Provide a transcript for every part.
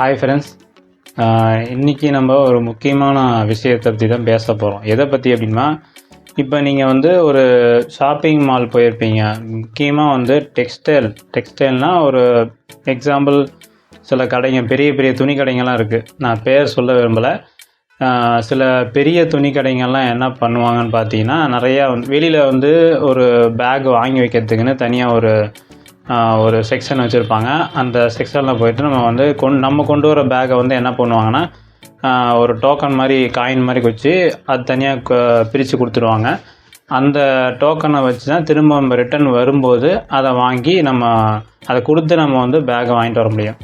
Hi friends இன்றைக்கி நம்ம ஒரு முக்கியமான விஷயத்தை பற்றி தான் பேச போகிறோம் எதை பற்றி அப்படின்னா இப்போ நீங்கள் வந்து ஒரு ஷாப்பிங் மால் போயிருப்பீங்க. முக்கியமாக வந்து டெக்ஸ்டைல் டெக்ஸ்டைல்னால் ஒரு எக்ஸாம்பிள் சில கடைங்க பெரிய பெரிய துணி கடைங்கள்லாம் இருக்குது நான் பேர் சொல்ல விரும்பலை. சில பெரிய துணி கடைங்கள்லாம் என்ன பண்ணுவாங்கன்னு பார்த்தீங்கன்னா நிறையா வந்து வெளியில் வந்து ஒரு பேக் வாங்கி வைக்கிறதுக்குன்னு தனியாக ஒரு ஒரு செக்ஷன் வச்சுருப்பாங்க. அந்த செக்ஷனில் போயிட்டு நம்ம வந்து கொண் நம்ம கொண்டு வர பேக்கை வந்து என்ன பண்ணுவாங்கன்னா ஒரு டோக்கன் மாதிரி காயின் மாதிரி வச்சு அது தனியாக பிரித்து கொடுத்துருவாங்க. அந்த டோக்கனை வச்சு தான் திரும்ப நம்ம ரிட்டர்ன் வரும்போது அதை வாங்கி நம்ம அதை கொடுத்து நம்ம வந்து பேக்கை வாங்கிட்டு வர முடியும்.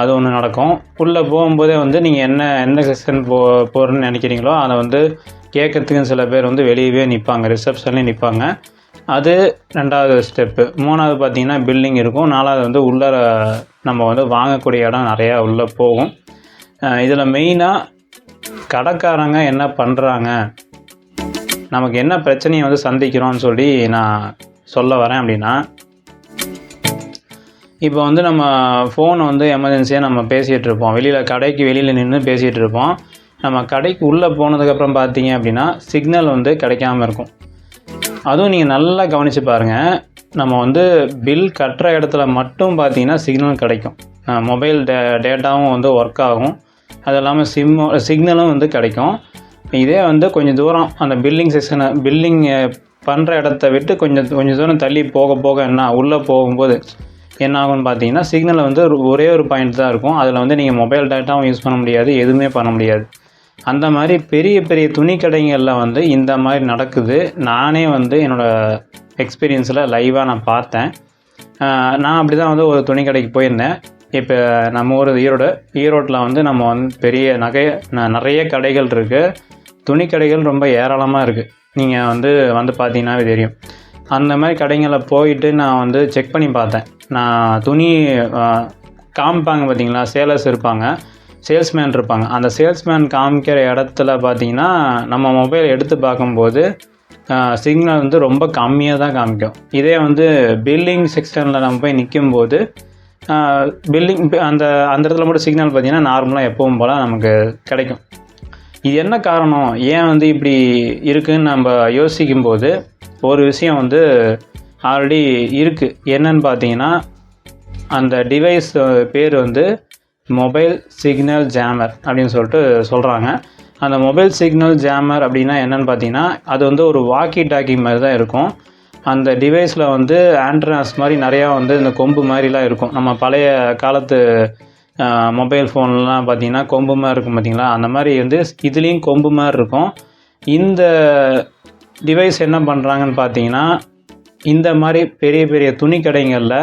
அது ஒன்று நடக்கும். உள்ளே போகும்போதே வந்து நீங்கள் என்ன என்ன செக்ஷன் போ போகிறேன்னு நினைக்கிறீங்களோ அதை வந்து கேட்குறதுக்குன்னு சில பேர் வந்து வெளியவே நிற்பாங்க ரிசப்ஷன்லேயும் நிற்பாங்க அது ரெண்டாவது ஸ்டெப்பு மூணாவது பார்த்தீங்கன்னா பில்டிங் இருக்கும். நாலாவது வந்து உள்ளே நம்ம வந்து வாங்கக்கூடிய இடம் நிறையா உள்ளே போகும். இதில் மெயினாக கடைக்காரங்க என்ன பண்ணுறாங்க நமக்கு என்ன பிரச்சனையை வந்து சந்திக்கிறோம்னு சொல்லி நான் சொல்ல வரேன் அப்படின்னா இப்போ வந்து நம்ம ஃபோன் வந்து எமர்ஜென்சியாக நம்ம பேசிகிட்டு இருப்போம். வெளியில் கடைக்கு வெளியில் நின்று பேசிகிட்டு இருப்போம். நம்ம கடைக்கு உள்ளே போனதுக்கப்புறம் பார்த்தீங்க அப்படின்னா சிக்னல் வந்து கிடைக்காம இருக்கும். அதுவும் நீங்கள் நல்லா கவனித்து பாருங்கள் நம்ம வந்து பில் கட்டுற இடத்துல மட்டும் பார்த்தீங்கன்னா சிக்னல் கிடைக்கும். மொபைல் டே டேட்டாவும் வந்து ஒர்க் ஆகும். அது இல்லாமல் சிம்மு சிக்னலும் வந்து கிடைக்கும். இதே வந்து கொஞ்சம் தூரம் அந்த பில்லிங் செக்ஷனை பில்லிங் பண்ணுற இடத்த விட்டு கொஞ்சம் கொஞ்சம் தூரம் தள்ளி போக போக என்ன உள்ளே போகும்போது என்ன ஆகும்னு பார்த்தீங்கன்னா சிக்னலில் வந்து ஒரே ஒரு பாயிண்ட் தான் இருக்கும். அதில் வந்து நீங்கள் மொபைல் டேட்டாவும் யூஸ் பண்ண முடியாது எதுவுமே பண்ண முடியாது. அந்த மாதிரி பெரிய பெரிய துணி கடைங்களில் வந்து இந்த மாதிரி நடக்குது. நானே வந்து என்னோடய எக்ஸ்பீரியன்ஸில் லைவாக நான் பார்த்தேன். நான் அப்படி தான் வந்து ஒரு துணி கடைக்கு போயிருந்தேன். இப்போ நம்ம ஊர் ஈரோடு ஈரோட்டில் வந்து நம்ம வந்து பெரிய நகை ந- நிறைய கடைகள் இருக்குது துணி கடைகள் ரொம்ப ஏராளமாக இருக்குது நீங்கள் வந்து வந்து பார்த்தீங்கன்னாவே தெரியும். அந்த மாதிரி கடைங்களில் போயிட்டு நான் வந்து செக் பண்ணி பார்த்தேன். நான் துணி காமிப்பாங்க பார்த்தீங்களா சேலர்ஸ் இருப்பாங்க. சேல்ஸ்மேன் இருப்பாங்க. அந்த சேல்ஸ்மேன் காமிக்கிற இடத்துல பார்த்தீங்கன்னா நம்ம மொபைல் எடுத்து பார்க்கும்போது சிக்னல் வந்து ரொம்ப கம்மியாக தான் காமிக்கும். இதே வந்து பில்லிங் செக்ஷனில் நம்ம போய் நிற்கும்போது பில்லிங் அந்த அந்த இடத்துல மட்டும் சிக்னல் பார்த்தீங்கன்னா நார்மலாக எப்பவும் போல் நமக்கு கிடைக்கும். இது என்ன காரணம்? ஏன் வந்து இப்படி இருக்குன்னு நம்ம யோசிக்கும்போது ஒரு விஷயம் வந்து ஆல்ரெடி இருக்குது என்னன்னு பார்த்தீங்கன்னா அந்த டிவைஸ் பேர் வந்து மொபைல் சிக்னல் ஜாமர் அப்படின்னு சொல்லிட்டு சொல்கிறாங்க அந்த மொபைல் சிக்னல் ஜாமர் அப்படின்னா என்னன்னு பார்த்தீங்கன்னா அது வந்து ஒரு வாக்கி டாக்கி மாதிரி தான் இருக்கும். அந்த டிவைஸில் வந்து ஆண்ட்ரனாஸ் மாதிரி நிறையா வந்து இந்த கொம்பு மாதிரிலாம் இருக்கும். நம்ம பழைய காலத்து மொபைல் ஃபோன்லாம் பார்த்தீங்கன்னா கொம்பு மாதிரி இருக்கும் பார்த்தீங்களா? அந்த மாதிரி வந்து இதுலேயும் கொம்பு மாதிரி இருக்கும். இந்த டிவைஸ் என்ன பண்ணுறாங்கன்னு பார்த்தீங்கன்னா இந்த மாதிரி பெரிய பெரிய துணி கடைகளில்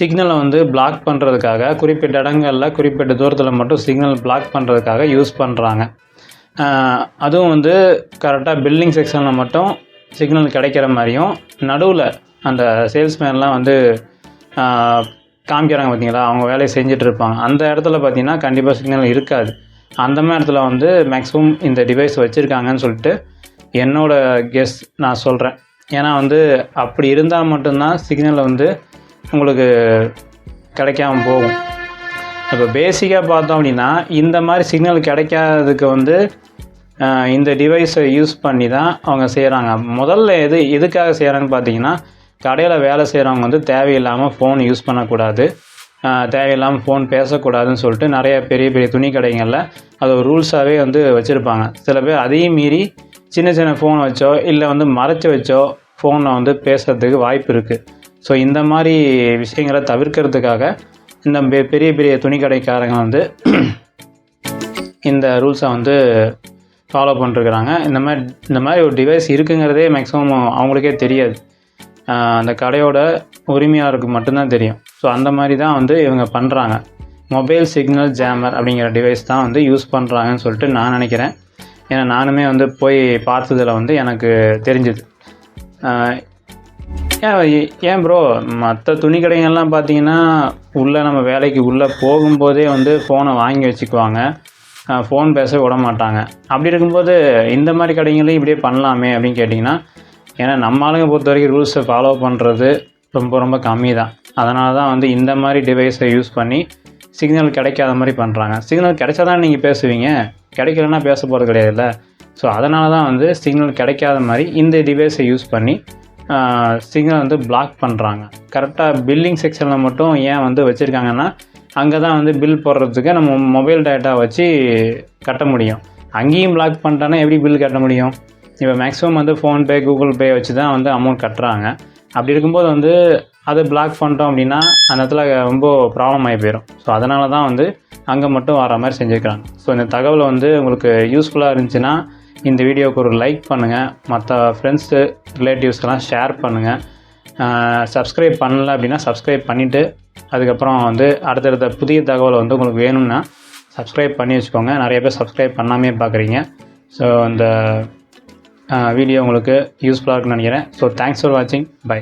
சிக்னலை வந்து பிளாக் பண்ணுறதுக்காக குறிப்பிட்ட இடங்களில் குறிப்பிட்ட தூரத்தில் மட்டும் சிக்னல் பிளாக் பண்ணுறதுக்காக யூஸ் பண்ணுறாங்க அதுவும் வந்து கரெக்டாக பில்டிங் செக்ஷனில் மட்டும் சிக்னல் கிடைக்கிற மாதிரியும் நடுவில் அந்த சேல்ஸ்மேன்லாம் வந்து காமிக்கிறாங்க பார்த்தீங்களா அவங்க வேலையை செஞ்சுட்டு இருப்பாங்க. அந்த இடத்துல பார்த்தீங்கன்னா கண்டிப்பாக சிக்னல் இருக்காது. அந்த மாதிரி இடத்துல வந்து மேக்ஸிமம் இந்த டிவைஸ் வச்சுருக்காங்கன்னு சொல்லிட்டு என்னோடய கெஸ் நான் சொல்கிறேன் ஏன்னா வந்து அப்படி இருந்தால் மட்டும்தான் சிக்னலை வந்து உங்களுக்கு கிடைக்காம போகும். இப்போ பேசிக்காக பார்த்தோம் அப்படின்னா இந்த மாதிரி சிக்னல் கிடைக்காததுக்கு வந்து இந்த டிவைஸை யூஸ் பண்ணி தான் அவங்க செய்கிறாங்க முதல்ல எது எதுக்காக செய்கிறாங்கன்னு பார்த்தீங்கன்னா கடையில் வேலை செய்கிறவங்க வந்து தேவையில்லாமல் ஃபோன் யூஸ் பண்ணக்கூடாது. தேவையில்லாமல் ஃபோன் பேசக்கூடாதுன்னு சொல்லிட்டு நிறைய பெரிய பெரிய துணி கடைகளில் அது ஒரு ரூல்ஸாகவே வந்து வச்சுருப்பாங்க. சில பேர் அதையும் மீறி சின்ன சின்ன ஃபோன் வச்சோ இல்லை வந்து மறைச்சி வச்சோ ஃபோனில் வந்து பேசுகிறதுக்கு வாய்ப்பு இருக்குது ஸோ இந்த மாதிரி விஷயங்களை தவிர்க்கிறதுக்காக இந்த பெ- பெரிய பெரிய துணி கடைக்காரங்க வந்து இந்த ரூல்ஸை வந்து ஃபாலோ பண்ணிருக்கிறாங்க. இந்த மாதிரி இந்த மாதிரி ஒரு டிவைஸ் இருக்குங்கிறதே மேக்ஸிமம் அவங்களுக்கே தெரியாது. அந்த கடையோட உரிமையாளருக்கு மட்டும்தான் தெரியும். ஸோ அந்த மாதிரி தான் வந்து இவங்க பண்ணுறாங்க மொபைல் சிக்னல் ஜாமர் அப்படிங்கிற டிவைஸ் தான் வந்து யூஸ் பண்ணுறாங்கன்னு சொல்லிட்டு நான் நினைக்கிறேன். ஏன்னா நானுமே வந்து போய் பார்த்ததில் வந்து எனக்கு தெரிஞ்சுது. ஏன் ஏன் ப்ரோ மற்ற துணி கடைகள்லாம் பார்த்தீங்கன்னா உள்ளே நம்ம வேலைக்கு உள்ளே போகும்போதே வந்து ஃபோனை வாங்கி வச்சுக்குவாங்க. ஃபோன் பேச விட மாட்டாங்க. அப்படி இருக்கும்போது இந்த மாதிரி கடைகளையும் இப்படியே பண்ணலாமே அப்படின்னு கேட்டிங்கன்னா ஏன்னா நம்ம ஆளுங்க பொறுத்த வரைக்கும் ரூல்ஸை ஃபாலோ பண்ணுறது ரொம்ப ரொம்ப கம்மி தான் அதனால தான் வந்து இந்த மாதிரி டிவைஸை யூஸ் பண்ணி சிக்னல் கிடைக்காத மாதிரி பண்ணுறாங்க சிக்னல் கிடைச்சா தான் நீங்கள் பேசுவீங்க. கிடைக்கலன்னா பேச போகிறது கிடையாதுல்ல. ஸோ அதனால தான் வந்து சிக்னல் கிடைக்காத மாதிரி இந்த டிவைஸை யூஸ் பண்ணி சிக்னல் வந்து பிளாக் பண்ணுறாங்க கரெக்டாக பில்லிங் செக்ஷனில் மட்டும் ஏன் வந்து வச்சுருக்காங்கன்னா அங்கே தான் வந்து பில் போடுறதுக்கு நம்ம மொபைல் டேட்டா வச்சு கட்ட முடியும். அங்கேயும் பிளாக் பண்ணிட்டானா எப்படி பில் கட்ட முடியும்? இப்போ மேக்ஸிமம் வந்து ஃபோன்பே கூகுள் பே வச்சு தான் வந்து அமௌண்ட் கட்டுறாங்க. அப்படி இருக்கும்போது வந்து அதை பிளாக் பண்ணிட்டோம் அப்படின்னா அந்த இடத்துல ரொம்ப ப்ராப்ளம் ஆகி போயிடும் ஸோ அதனால தான் வந்து அங்கே மட்டும் வர மாதிரி செஞ்சுருக்காங்க ஸோ இந்த தகவலை வந்து உங்களுக்கு யூஸ்ஃபுல்லாக இருந்துச்சுன்னா இந்த வீடியோவுக்கு ஒரு லைக் பண்ணுங்கள் மற்ற ஃப்ரெண்ட்ஸு ரிலேட்டிவ்ஸ்க்கெல்லாம் ஷேர் பண்ணுங்கள் சப்ஸ்கிரைப் பண்ணல அப்படின்னா சப்ஸ்கிரைப் பண்ணிவிட்டு அதுக்கப்புறம் வந்து அடுத்தடுத்த புதிய தகவல் வந்து உங்களுக்கு வேணும்னா சப்ஸ்கிரைப் பண்ணி வச்சுக்கோங்க. நிறைய பேர் சப்ஸ்கிரைப் பண்ணாமே பார்க்குறீங்க ஸோ இந்த வீடியோ உங்களுக்கு யூஸ்ஃபுல்லாக இருக்குன்னு நினைக்கிறேன். ஸோ தேங்க்ஸ் ஃபார் வாட்சிங் பை